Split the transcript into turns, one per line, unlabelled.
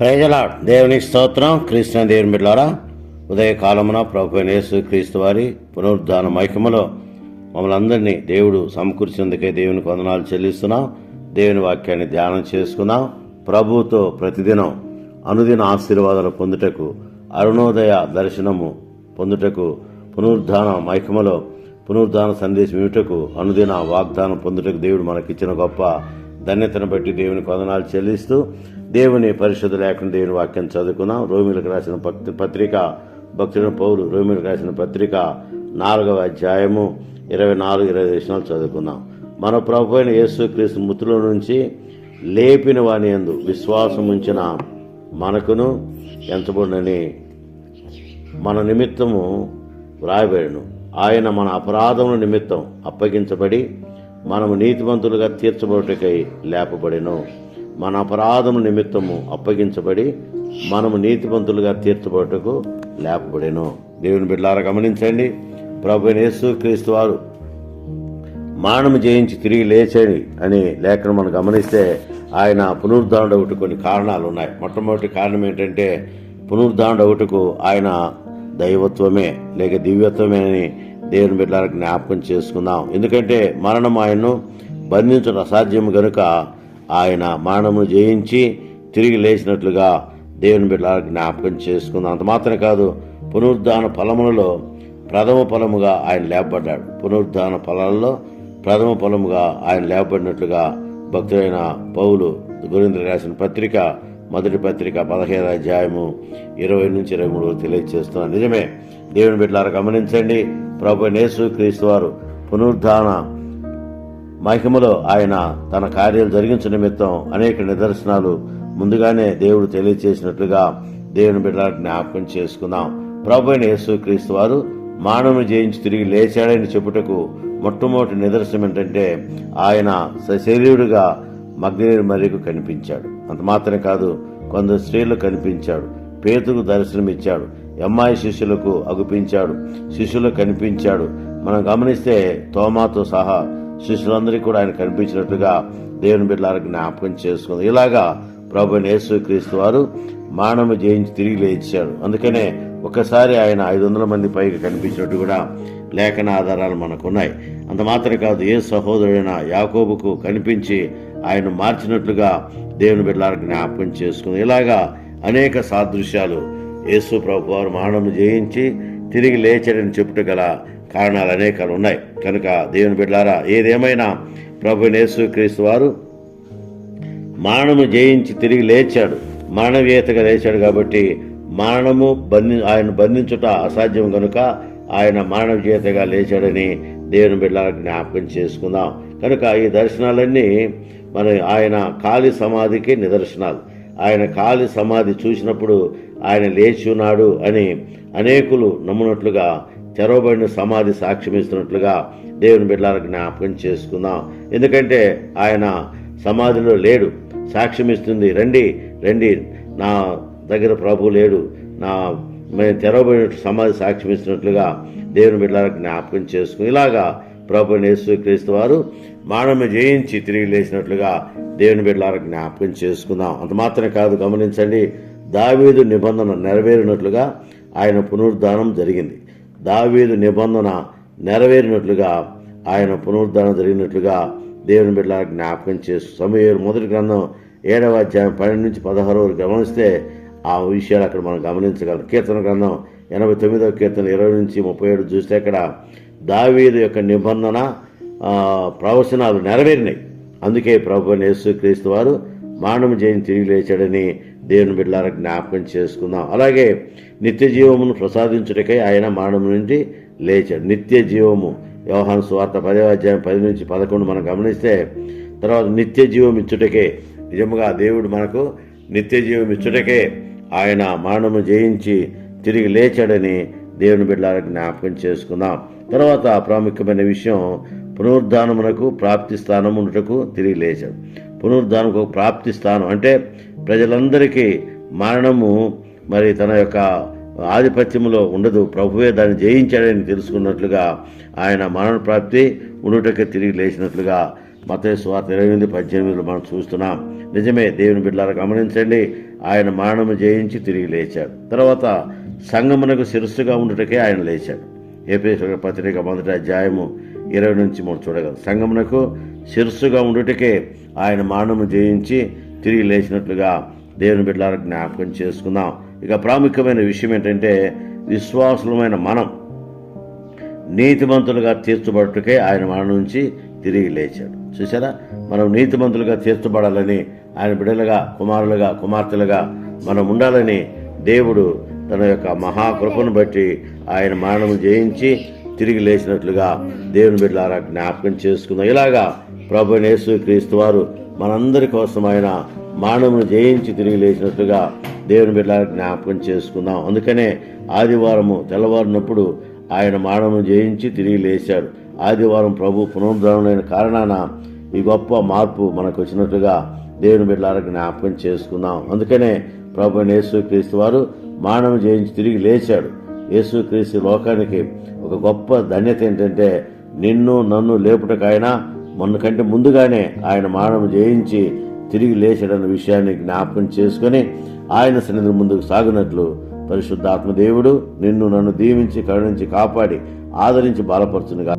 ప్రజలా దేవుని స్తోత్రం. కృష్ణ దేవుని బిడ్డారా ఉదయకాలమున ప్రభు యేసు క్రీస్తు వారి పునరుద్ధాన మైకములో మమ్మల్ని అందరినీ దేవుడు సమకూర్చేందుకే దేవుని వందనాలు చెల్లిస్తున్నాం. దేవుని వాక్యాన్ని ధ్యానం చేసుకున్నాం ప్రభువుతో ప్రతిదినం అనుదిన ఆశీర్వాదాలు పొందుటకు అరుణోదయ దర్శనము పొందుటకు పునరుద్ధాన మైకములో పునరుద్ధాన సందేశం ఇవ్వటకు అనుదిన వాగ్దానం పొందుటకు దేవుడు మనకిచ్చిన గొప్ప ధన్యతను బట్టి దేవుని కొందనాలు చెల్లిస్తూ దేవుని పరిశుద్ధ లేకుండా దేవుని వాక్యం చదువుకున్నాం రోమిలకు రాసిన పత్రిక భక్తుల పౌరు రోమిలకు రాసిన పత్రిక నాలుగవ అధ్యాయము ఇరవై నాలుగు ఇరవై దేశాలు చదువుకున్నాం మన ప్రభు అయిన యేసు క్రీస్తు మృతుల నుంచి లేపిన వాని యందు విశ్వాసం ఉంచిన మనకును ఎంచబడినని మన నిమిత్తము వ్రాయబడిను. ఆయన మన అపరాధముల నిమిత్తం అప్పగించబడి మనము నీతివంతులుగా తీర్చబడుటకై లేపబడిను మన అపరాధము నిమిత్తము అప్పగించబడి మనము నీతివంతులుగా తీర్చబడుటకు లేపబడెను. దేవుని బిడ్డలారా గమనించండి. ప్రభు యేసు క్రీస్తు వారు మానము జయించి తిరిగి లేచని అని లేఖను మనం గమనిస్తే ఆయన పునరుద్ధారణ ఒకటి కొన్ని కారణాలు ఉన్నాయి. మొట్టమొదటి కారణం ఏంటంటే పునరుద్ధారణ ఒకటికు ఆయన దైవత్వమే లేక దివ్యత్వమే అని దేవుని బిడ్డలకు జ్ఞాపకం చేసుకుందాం. ఎందుకంటే మరణం ఆయన్ను బంధించడం అసాధ్యం గనుక ఆయన మరణమును జయించి తిరిగి లేచినట్లుగా దేవుని బిడ్డలకు జ్ఞాపకం చేసుకుందాం. అంత మాత్రమే కాదు పునరుద్ధాన ఫలములలో ప్రథమ ఫలముగా ఆయన లేపబడ్డాడు. పునరుద్ధాన ఫలాల్లో ప్రథమ ఫలముగా ఆయన లేపబడినట్లుగా భక్తుడైన పౌలు గురింద్ర రాసిన పత్రిక మొదటి పత్రిక పదహైదు అధ్యాయము ఇరవై నుంచి ఇరవై మూడు తెలియజేస్తున్నాను నిజమే దేవుని బిడ్డలారా గమనించండి ప్రభు నేసు క్రీస్తు వారు పునరుద్ధాన మహిమలో ఆయన తన కార్యాలు జరిగించిన నిమిత్తం అనేక నిదర్శనాలు ముందుగానే దేవుడు తెలియచేసినట్లుగా దేవుని బిడ్డలకు జ్ఞాపకం చేసుకుందాం. ప్రభు అయిన యేసు క్రీస్తు వారు మానవుని జయించి తిరిగి లేచాడని చెప్పుటకు మొట్టమొదటి నిదర్శనం ఏంటంటే ఆయన సశరీరుడిగా మగ్నేరు మరియకు కనిపించాడు. అంత మాత్రమే కాదు కొందరు స్త్రీలు కనిపించాడు పేతుకు దర్శనమిచ్చాడు. అమ్మాయి శిష్యులకు అగుపించాడు. శిష్యులకు కనిపించాడు. మనం గమనిస్తే తోమాతో సహా శిష్యులందరికీ కూడా ఆయన కనిపించినట్లుగా దేవుని బిడ్డలకు జ్ఞాపకం చేసుకుంది. ఇలాగా ప్రభు యేసు క్రీస్తు వారు మానవ జయించి తిరిగి లేచాడు అందుకనే ఒకసారి ఆయన ఐదు వందల మంది పైకి కనిపించినట్టు కూడా లేఖన ఆధారాలు మనకున్నాయి. అంత మాత్రమే కాదు ఏ సహోదరుడైన యాకోబుకు కనిపించి ఆయన మార్చినట్లుగా దేవుని బిడ్డలకు జ్ఞాపకం చేసుకుంది. ఇలాగా అనేక సాదృశ్యాలు యేసు ప్రభు వారు మానవుని జయించి తిరిగి లేచడని చెప్పుట గల కారణాలు అనేకాలు ఉన్నాయి. కనుక దేవుని బిడ్డలారా ఏదేమైనా ప్రభు యేసు క్రీస్తు వారు మరణము జయించి తిరిగి లేచాడు. మానవీయతగా లేచాడు కాబట్టి మరణము బంధి ఆయన బంధించుట అసాధ్యం కనుక ఆయన మానవీయతగా లేచాడని దేవుని బిడ్డలకు జ్ఞాపకం చేసుకుందాం. కనుక ఈ దర్శనాలన్నీ మన ఆయన కాళీ సమాధికి నిదర్శనాలు. ఆయన కాళీ సమాధి చూసినప్పుడు ఆయన లేచి ఉన్నాడు అని అనేకులు నమ్మునట్లుగా చెరవబడిన సమాధి సాక్ష్యమిస్తున్నట్లుగా దేవుని బిడ్డలకు జ్ఞాపకం చేసుకుందాం. ఎందుకంటే ఆయన సమాధిలో లేడు. సాక్ష్యమిస్తుంది రండి రండి నా దగ్గర ప్రభు లేడు. నా మేము తెరవబడి సమాధి సాక్ష్యమిస్తున్నట్లుగా దేవుని బిడ్డలకు జ్ఞాపకం చేసుకుని ఇలాగా ప్రభు నేసు క్రీస్తు వారు మానవ జయించి తిరిగి లేచినట్లుగా దేవుని బిడ్డలకు జ్ఞాపకం చేసుకుందాం. అంత మాత్రమే కాదు గమనించండి దావీదు నిబంధన నెరవేరినట్లుగా ఆయన పునరుద్ధానం జరిగింది. దావీదు నిబంధన నెరవేరినట్లుగా ఆయన పునరుద్ధానం జరిగినట్లుగా దేవుని బిడ్డలకు జ్ఞాపకం చేస్తూ సమయ మొదటి గ్రంథం ఏడవ అధ్యాయం పన్నెండు నుంచి పదహారు వరకు గమనిస్తే ఆ విషయాలు అక్కడ మనం గమనించగలం. కీర్తన గ్రంథం ఎనభై తొమ్మిదవ కీర్తన ఇరవై నుంచి ముప్పై ఏడు చూస్తే అక్కడ దావీదు యొక్క నిబంధన ప్రవచనాలు నెరవేరినాయి. అందుకే ప్రభు యేసుక్రీస్తు వారు మానవ జయంతి తిరిగి లేచాడని దేవుని బిడ్డలారా జ్ఞాపకం చేసుకుందాం. అలాగే నిత్య జీవమును ప్రసాదించుటకై ఆయన మానవ నుండి లేచాడు. నిత్య జీవము వ్యవహాన స్వార్థ పదవ అధ్యాయం పది నుంచి పదకొండు మనం గమనిస్తే తర్వాత నిత్య జీవం ఇచ్చుటకే నిజముగా దేవుడు మనకు నిత్య జీవం ఇచ్చుటకే ఆయన మరణము జయించి తిరిగి లేచాడని దేవుని బిడ్డలకు జ్ఞాపకం చేసుకుందాం. తర్వాత ప్రాముఖ్యమైన విషయం పునరుద్ధానమునకు ప్రాప్తి స్థానం ఉండటకు తిరిగి లేచాడు. పునరుద్ధానకు ప్రాప్తి స్థానం అంటే ప్రజలందరికీ మరణము మరి తన యొక్క ఆధిపత్యంలో ఉండదు. ప్రభువే దాన్ని జయించాడని తెలుసుకున్నట్లుగా ఆయన మరణ ప్రాప్తి ఉండుటకే తిరిగి లేచినట్లుగా మత స్వాత ఇరవై ఎనిమిది పద్దెనిమిదిలో మనం చూస్తున్నాం. నిజమే దేవుని బిడ్డలారా గమనించండి ఆయన మరణము జయించి తిరిగి లేచాడు. తర్వాత సంగమునకు శిరస్సుగా ఉండటకే ఆయన లేచాడు. ఏపీ పత్రిక మొదటి అధ్యాయము ఇరవై నుంచి మూడు చూడగలరు సంగమునకు శిరస్సుగా ఉండుటకే ఆయన మరణము జయించి తిరిగి లేచినట్లుగా దేవుని బిడ్డలారా జ్ఞాపకం చేసుకుందాం. ఇక ప్రాముఖ్యమైన విషయం ఏంటంటే విశ్వాసులమైన మనం నీతిమంతులుగా తీర్చబడుటకే ఆయన మన నుంచి తిరిగి లేచాడు. చూసారా మనం నీతిమంతులుగా తీర్చబడాలని ఆయన బిడ్డలుగా కుమారులుగా కుమార్తెలుగా మనం ఉండాలని దేవుడు తన యొక్క మహాకృపను బట్టి ఆయన మరణం జయించి తిరిగి లేచినట్లుగా దేవుని బిడ్డలారా జ్ఞాపకం చేసుకుందాం. ఇలాగా ప్రభు నేసు క్రీస్తు వారు మనందరి కోసం ఆయన మానవును జయించి తిరిగి లేచినట్లుగా దేవుని బిడ్డలారా జ్ఞాపకం చేసుకుందాం. అందుకనే ఆదివారము తెల్లవారినప్పుడు ఆయన మరణమును జయించి తిరిగి లేచాడు ఆదివారం ప్రభు పునరుద్ధరణమైన కారణాన ఈ గొప్ప మార్పు మనకు వచ్చినట్టుగా దేవుని బిడ్డలకు జ్ఞాపకం చేసుకుందాం. అందుకనే ప్రభు యేసుక్రీస్తు వారు మానవ జయించి తిరిగి లేచాడు. యేసుక్రీస్తు లోకానికి ఒక గొప్ప ధన్యత ఏంటంటే నిన్ను నన్ను లేపుటకాయన మొన్న కంటే ముందుగానే ఆయన మానవ జయించి తిరిగి లేచాడన్న విషయాన్ని జ్ఞాపకం చేసుకొని ఆయన సన్నిధి ముందుకు సాగినట్లు పరిశుద్ధాత్మ దేవుడు నిన్ను నన్ను దీవించి కరుణించి కాపాడి ఆదరించి బలపరచునుగా